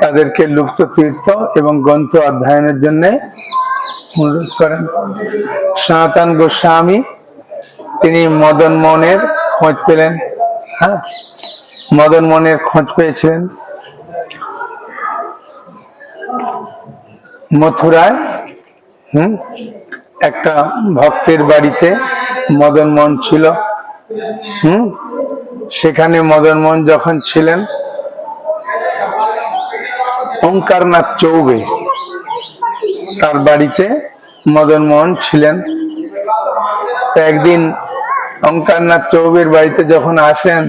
তাদেরকে লুপ্ত তীর্থ এবং গ্রন্থ অধ্যয়নের জন্য অনুরোধ করেন। সনাতন গোস্বামী, তিনি মদন মোহনের খোঁজ পেলেন। হ্যাঁ মদন মোহনের খোঁজ পেয়েছিলেন। মথুরায়, হুম, একটা ভক্তের বাড়িতে মদন মোহন ছিল। হুম, সেখানে মদন মোহন যখন ছিলেন ওঙ্কারনাথ চৌবে তার বাড়িতে মদন মোহন ছিলেন। তো একদিন ওঙ্কারনাথ চৌবের বাড়িতে যখন আসেন,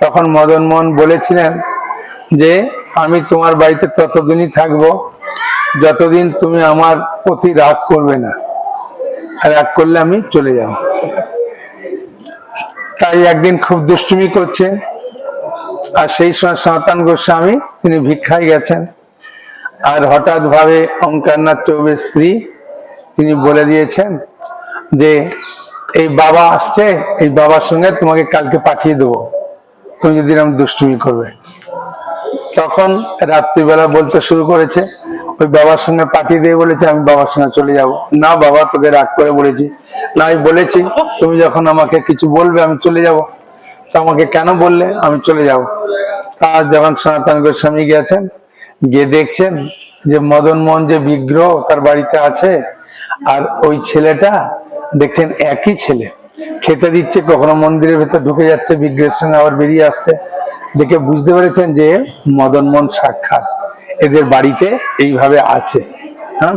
তখন মদন মোহন বলেছিলেন যে, আমি তোমার বাড়িতে ততদিনই থাকব, যতদিন তুমি আমার প্রতি রাগ করবে না। রাগ করলে আমি চলে যাব। তাই একদিন খুব দুষ্টুমি করছে। আর সেই সময় সনাতন গোস্বামী, তিনি ভিক্ষায় গেছেন। আর হঠাৎ ভাবে অঙ্কারনাথ চৌবের স্ত্রী, তিনি বলে দিয়েছেন যে, এই বাবা আসছে, এই বাবার সঙ্গে তোমাকে কালকে পাঠিয়ে দেবো। তুমি যদি এরকম দুষ্টুমি করবে। তখন রাত্রিবেলা বলতে শুরু করেছে, ওই বাবার সঙ্গে পাঠিয়ে দিয়ে বলেছে, আমি বাবার সঙ্গে চলে যাব। না বাবা, তোকে রাগ করে বলেছি। না, আমি বলেছি, তুমি যখন আমাকে কিছু বলবে, আমি চলে যাব। তো আমাকে কেন বললে? আমি চলে যাব। আর যখন সনাতন গোস্বামী গেছেন গিয়ে দেখছেন যে মদন মোহন যে বিগ্রহ তার বাড়িতে আছে, আর ওই ছেলেটা দেখছেন একই ছেলে। খেতে দিচ্ছে, কখনো মন্দিরের ভেতর ঢুকে যাচ্ছে, বিগ্রহের সঙ্গে আবার বেরিয়ে আসছে। দেখে বুঝতে পেরেছেন যে মদন মোহন সাক্ষাৎ। এদের বাড়িতে এইভাবে আছে। হ্যাঁ?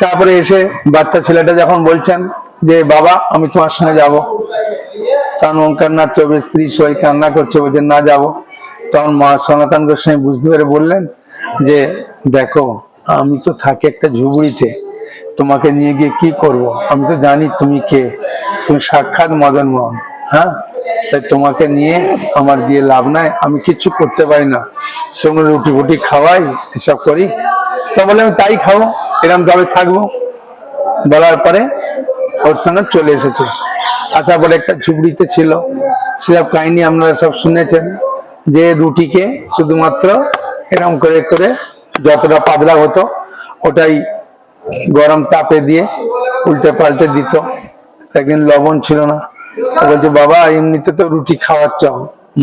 তারপরে এসে বাচ্চা ছেলেটা যখন বলছেন যে, বাবা, আমি তোমার সঙ্গে যাব। তখন ওঙ্কারনাথ চৌবের স্ত্রী সবাই কান্না করছে, বলছে না যাব। তখন মা সনাতন গোস্বামী বুঝতে পেরে বললেন যে, দেখো, আমি তো থাকি একটা ঝুবড়িতে তোমাকে নিয়ে গিয়ে কি করব? আমি তো জানি তুমি কে। তুমি সাক্ষাৎ মদন মোহন হ্যাঁ? তাই তোমাকে নিয়ে আমার দিয়ে লাভ নাই, আমি কিচ্ছু করতে পারি না। সঙ্গে রুটি ফুটি খাওয়াই, এসব করি। তা বলে, আমি তাই খাব এরকম তবে থাকব। বলার পরে ওর সঙ্গে চলে এসেছে। আসার পরে একটা ঝুবড়িতে ছিল। সেসব কাহিনী আপনারা সব শুনেছেন যে রুটিকে শুধুমাত্র এরকম করে করে যতটা পাতলা হতো, ওটাই গরম তাপে দিয়ে উল্টে পাল্টে দিত। একদিন লবণ ছিল না। বলছে, বাবা, এমনিতে তো রুটি খাওয়াচ্ছ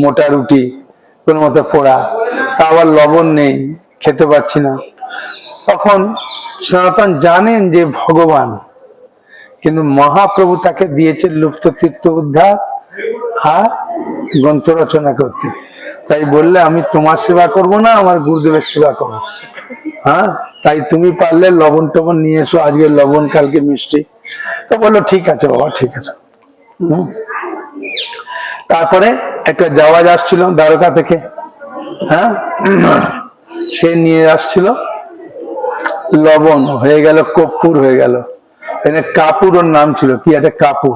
মোটা রুটি, কোনো মতো পোড়া। তা আবার লবণ নেই, খেতে পাচ্ছি না। তখন সনাতন জানেন যে ভগবান কিন্তু মহাপ্রভু তাকে দিয়েছে লুপ্ত তীর্থ উদ্ধার আর গ্রন্থ রচনা করতে। তাই বললে, আমি তোমার সেবা করব না, আমার গুরুদেবের সেবা করব। হ্যাঁ? তাই তুমি পারলে লবণ টবণ নিয়ে এসো, আজকে লবণ, কালকে মিষ্টি। তো বলল, ঠিক আছে বাবা, ঠিক আছে। তারপরে একটা জাওয়াজ আসছিল দ্বারকা থেকে হ্যাঁ? সে নিয়ে আসছিল, লবণ হয়ে গেল, কর্পূর হয়ে গেল। এখানে কাপুর ওর নাম ছিল, কি একটা কাপুর।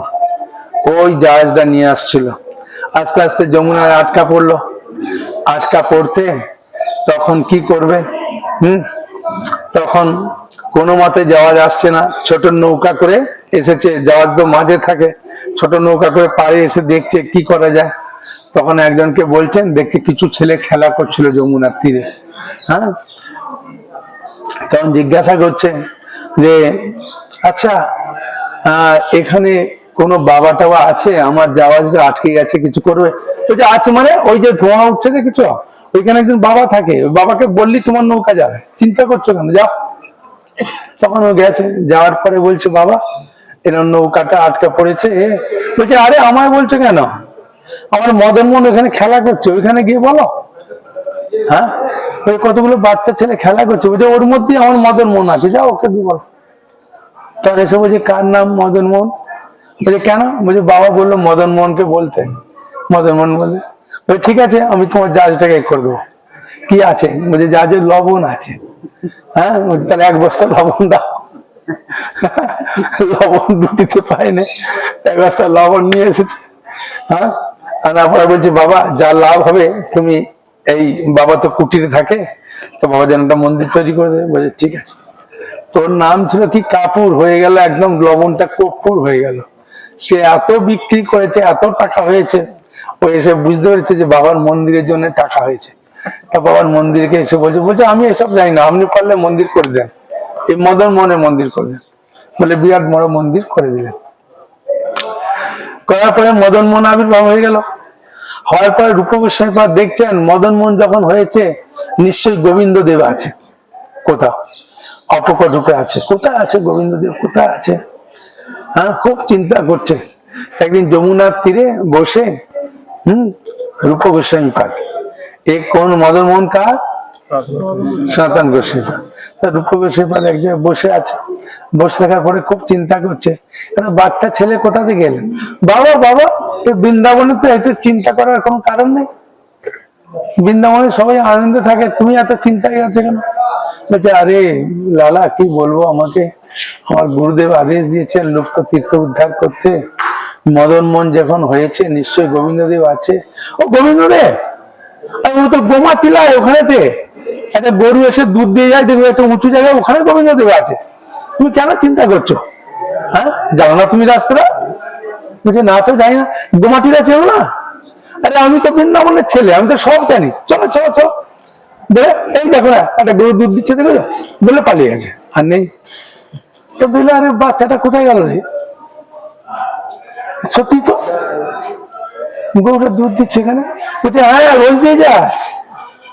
ওই জাহাজটা নিয়ে আসছিল। আস্তে আস্তে যমুনায় আটকা পড়ল। আটকা পড়তে তখন কি করবে? হুম? তখন কোনো মতে যাওয়া যাচ্ছে না। ছোট নৌকা করে এসেছে। জাহাজ তো মাঝে থাকে। ছোট নৌকা করে পাড়ে এসে দেখছে কি করা যায়। তখন একজনকে বলছেন দেখতে কিছু ছেলে খেলা করছিল যমুনার তীরে। হ্যাঁ? তখন জিজ্ঞাসা করছে যে আচ্ছা এখানে কোনো বাবা টাবা আছে? আমার যাওয়া যে আটকে গেছে, কিছু করবে? বলছে আছে মানে ওই যে ধোঁয়া উঠছে যে কিছু? ওইখানে একজন বাবা থাকে। বাবাকে বললি তোমার নৌকা যাবে। চিন্তা করছ কেন? যাও। তখন ও গেছে। যাওয়ার পরে বলছে, বাবা এরকম নৌকাটা আটকা পড়েছে। বলছে, আরে, আমায় বলছো কেন? আমার মদন মন ওখানে খেলা করছে। ওইখানে গিয়ে বলো। হ্যাঁ? ওই কতগুলো বাচ্চা ছেলে খেলা করছে? বলছে ওর মধ্যেই আমার মদন মন আছে। যা ওকে দিয়ে বলো। তখন এসে বলছে, কার নাম মদন মোহন? বলছে, কেন? বলছে, বাবা বলল মদন মোহনকে বলতে। মদন মোহন বলে বলছে, ঠিক আছে, আমি তোমার জাহাজটাকে করে দেবো। কি আছে? বলছে, জাহাজের লবণ আছে। হ্যাঁ? তাহলে এক বস্তা লবণ দাও। লবণ দুটিতে পাইনি এক বস্তা লবণ নিয়ে এসেছে। হ্যাঁ? আর তারপরে বলছে, বাবা, যা লাভ হবে, তুমি এই বাবা তো কুটিরে থাকে, তো বাবা যেন একটা মন্দির তৈরি করে দেবে বলছে ঠিক আছে। তোর নাম ছিল কি? কাপুর, হয়ে গেল একদম লবণটা কর্পূর হয়ে গেল। সে এত বিক্রি করেছে, এত টাকা হয়েছে, ও এসে বুঝতে পেরেছে যে বাবার মন্দিরের জন্য টাকা হয়েছে। তা বাবার মন্দিরকে এসে বলছে বলছে, আমি এসব জানি না, আপনি পারলে মন্দির করে দেন। এই মদন মোহনের মন্দির করে দেন। বলে, বিরাট বড় মন্দির করে দিলেন। করার পরে মদন মোহন আবির্ভাব হয়ে গেল। হওয়ার পরে রূপ গোস্বামী পাদ দেখছেন মদন মোহন যখন হয়েছে, নিশ্চয়ই গোবিন্দ দেব আছে। কোথাও? অপকট রূপে আছে। কোথায় আছে গোবিন্দ দেব? কোথায় আছে? হ্যাঁ খুব চিন্তা করছে। একদিন যমুনার তীরে বসে, হম রূপ গোস্বামী পাঠ এ কোন মদন মোহন কার? সনাতন গোস্বামী। তা রূপ গোস্বামী পাদ এক জায়গায় বসে আছে। বসে থাকার পরে খুব চিন্তা করছে বাচ্চা ছেলে কোথা থেকে এলেন? বাবা বাবা তো বৃন্দাবনে তো এত চিন্তা করার কোনো কারণ নেই? বৃন্দাবনে সবাই আনন্দে থাকে, তুমি এত চিন্তায় আছে কেন? বলছে, আরে লালা, কি বলব আমাকে? আমার গুরুদেব আদেশ দিয়েছেন লুপ্ত তীর্থ উদ্ধার করতে। মদন মন যখন হয়েছে, নিশ্চয়ই গোবিন্দদেব আছে। ও গোবিন্দদেব? ও তো গোমা টিলায় ওখানেতে। একটা গরু এসে দুধ দিয়ে যায়, দেখবে একটা উঁচু জায়গায় ওখানে গোবিন্দদেব আছে। তুমি কেন চিন্তা করছ? হ্যাঁ? জানো না তুমি রাস্তাটা? বলছে না তো জানি না, গোমাটিরা চেনো না? আরে আমি তো বৃন্দাবনের ছেলে, আমি তো সব জানি। চলো চলো চলো। এই দেখো না, একটা গরু দুধ দিচ্ছে, দেখো বলে, পালিয়ে গেছে। আর নেই। তো বললে আরে বাচ্চাটা কোথায় গেল রে? সত্যি তো? গরুটা দুধ দিচ্ছে এখানে? বলছে হ্যাঁ রোজ দিয়ে যায়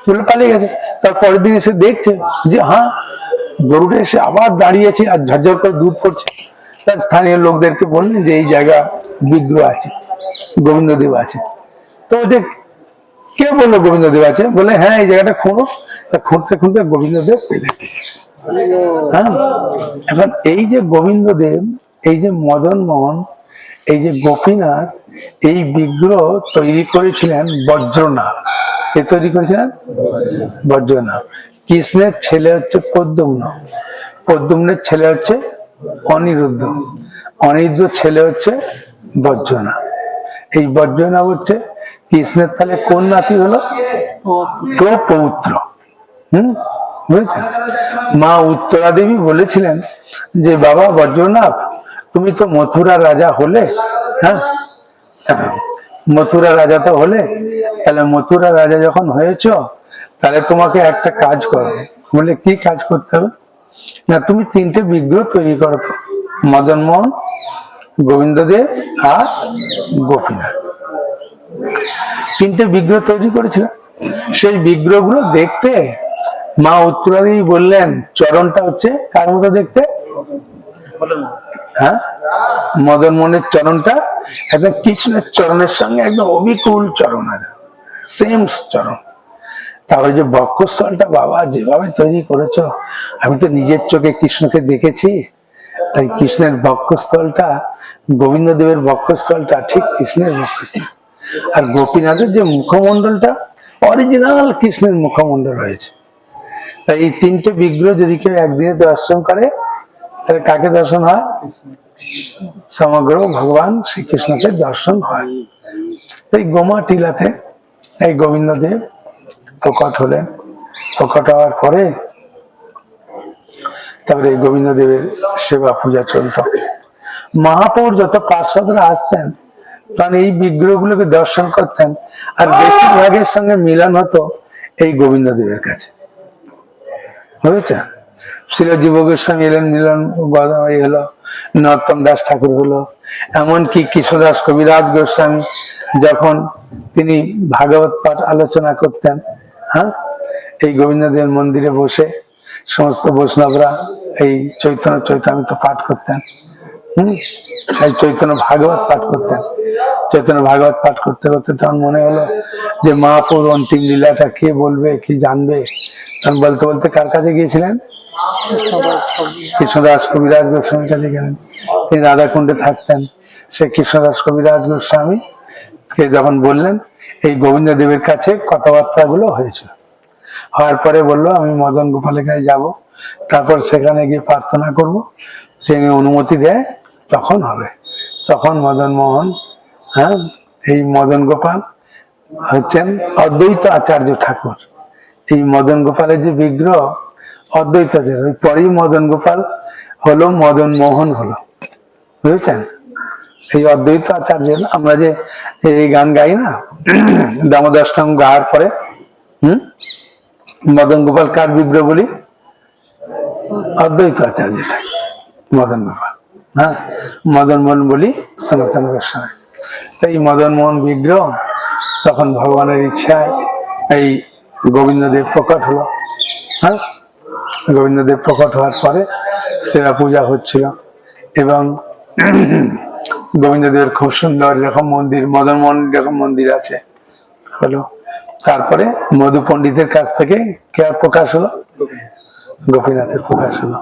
বলে, পালিয়ে গেছে। তার পরের দিন এসে দেখছে যে হ্যাঁ গরুটা এসে আবার দাঁড়িয়েছে আর ঝরঝর করে দুধ পড়ছে তার স্থানীয় লোকদেরকে বললেন যে, এই জায়গা বিগ্রহ আছে, গোবিন্দদেব আছে। তো ওদের কে বলল গোবিন্দদেব আছে? বলে হ্যাঁ এই জায়গাটা খোঁড়ো। খুঁড়তে খুঁড়তে গোবিন্দদেব পেলেন হ্যাঁ? এখন এই যে গোবিন্দদেব, এই যে মদন মোহন, এই যে গোপীনাথ, এই বিগ্রহ তৈরি করেছিলেন বজ্রনাথ। কে তৈরি করেছিলেন? বজ্রনাথ। কৃষ্ণের ছেলে হচ্ছে পদ্মম্ন পদ্মম্নের ছেলে হচ্ছে অনিরুদ্ধ। অনিরুদ্ধ ছেলে হচ্ছে বজ্রনাথ এই বজ্রনাথ হচ্ছে কৃষ্ণের তাহলে কোন নাতি হলো? পৌত্র হম? বুঝেছেন? মা উত্তরা দেবী বলেছিলেন যে, বাবা বজ্রনাথ তুমি তো মথুরা রাজা হলে হ্যাঁ? মথুরা রাজা তো হলে, তাহলে মথুরা রাজা যখন হয়েছ, তাহলে তোমাকে একটা কাজ করো। বলে, কি কাজ করতে হবে? না, তুমি তিনটে বিগ্রহ তৈরি করো। মদন মোহন গোবিন্দদেব আর গোপীনাথ। তিনটে বিগ্রহ তৈরি করেছিলাম সেই বিগ্রহগুলো দেখতে মা উত্তরাদেবী বললেন, চরণটা হচ্ছে কার মতো দেখতে? হ্যাঁ? মদন মোহনের চরণটা একদম কৃষ্ণের চরণের সঙ্গে একদম অবিকুল চরণ আছে সেম চরণ। তারপরে যে বক্ষস্থলটা বাবা, যেভাবে তৈরি করেছ, আমি তো নিজের চোখে কৃষ্ণকে দেখেছি, তাই কৃষ্ণের বক্ষস্থলটা গোবিন্দ দেবের বক্ষস্থলটা ঠিক কৃষ্ণের বক্ষস্থল। আর গোপীনাথের যে মুখমণ্ডলটা অরিজিনাল কৃষ্ণের মুখমণ্ডল রয়েছে তাই এই তিনটে বিগ্রহ যদি কেউ একদিনে দর্শন করে, তাহলে কাকে দর্শন হয়? সমগ্র ভগবান শ্রীকৃষ্ণকে দর্শন হয়। এই গোমা টিলাতে এই গোবিন্দ দেব প্রকট হলেন। প্রকট হওয়ার পরে তারপরে এই গোবিন্দ দেবের সেবা পূজা চলত। মহাপৌর যত পার্শ্বদরা আসতেন তখন এই বিগ্রহগুলোকে দর্শন করতেন, আর বেশিরভাগের সঙ্গে মিলন হতো এই গোবিন্দ দেবের কাছে। বুঝেছ? শিল জীব গোস্বামী এলেন, মিলন গদাই হলো নরোত্তম দাস ঠাকুর হলো, এমনকি কৃষ্ণদাস কবিরাজ গোস্বামী যখন তিনি ভাগবত পাঠ আলোচনা করতেন হ্যাঁ? এই গোবিন্দদেবের মন্দিরে বসে সমস্ত বৈষ্ণবরা এই চৈতন্য চৈতামিত পাঠ করতেন। চৈতন্য ভাগবত পাঠ করতেন চৈতন্য ভাগবত পাঠ করতে করতে তখন মনে হলো যে মহাপুর অন্তিম লীলাটা কে বলবে, কি জানবে? তখন বলতে বলতে কার কাছে গিয়েছিলেন? কৃষ্ণদাস কবিরাজ গোস্বামীর কাছে গেলেন। তিনি রাধাকুণ্ডে থাকতেন। সে কৃষ্ণদাস কবিরাজ গোস্বামী কে যখন বললেন, এই গোবিন্দ দেবের কাছে কথাবার্তা গুলো হয়েছিল হওয়ার পরে বলল, আমি মদন গোপালের কাছে যাব। তারপর সেখানে গিয়ে প্রার্থনা করব। সে অনুমতি দেয়। তখন হবে। তখন মদন মোহন হ্যাঁ এই মদন গোপাল হচ্ছেন অদ্বৈত আচার্য ঠাকুর। এই মদন গোপালের যে বিগ্রহ, অদ্বৈত আচার্য পরেই মদন গোপাল হলো, মদন মোহন হলো। বুঝেছেন? এই অদ্বৈত আচার্য আমরা যে এই গান গাই না দামোদর স্তম্ভ গাওয়ার পরে, হম? মদন গোপাল কার বিগ্রহ বলি? অদ্বৈত আচার্যটা মদন গোপাল। হ্যাঁ মদন মোহন বলি, সনাতন গোস্বামী। তাই মদন মোহন বিগ্রহ, তখন ভগবানের ইচ্ছায় এই গোবিন্দদেব প্রকট হলো। হ্যাঁ গোবিন্দদেব প্রকট হওয়ার পরে সেবা পূজা হচ্ছিল এবং গোবিন্দদেবের খুব সুন্দর এরকম মন্দির, মদন মোহন এরকম মন্দির আছে, হলো। তারপরে মধু পণ্ডিতের কাছ থেকে কে প্রকাশ হলো? গোপীনাথের প্রকাশ হলো।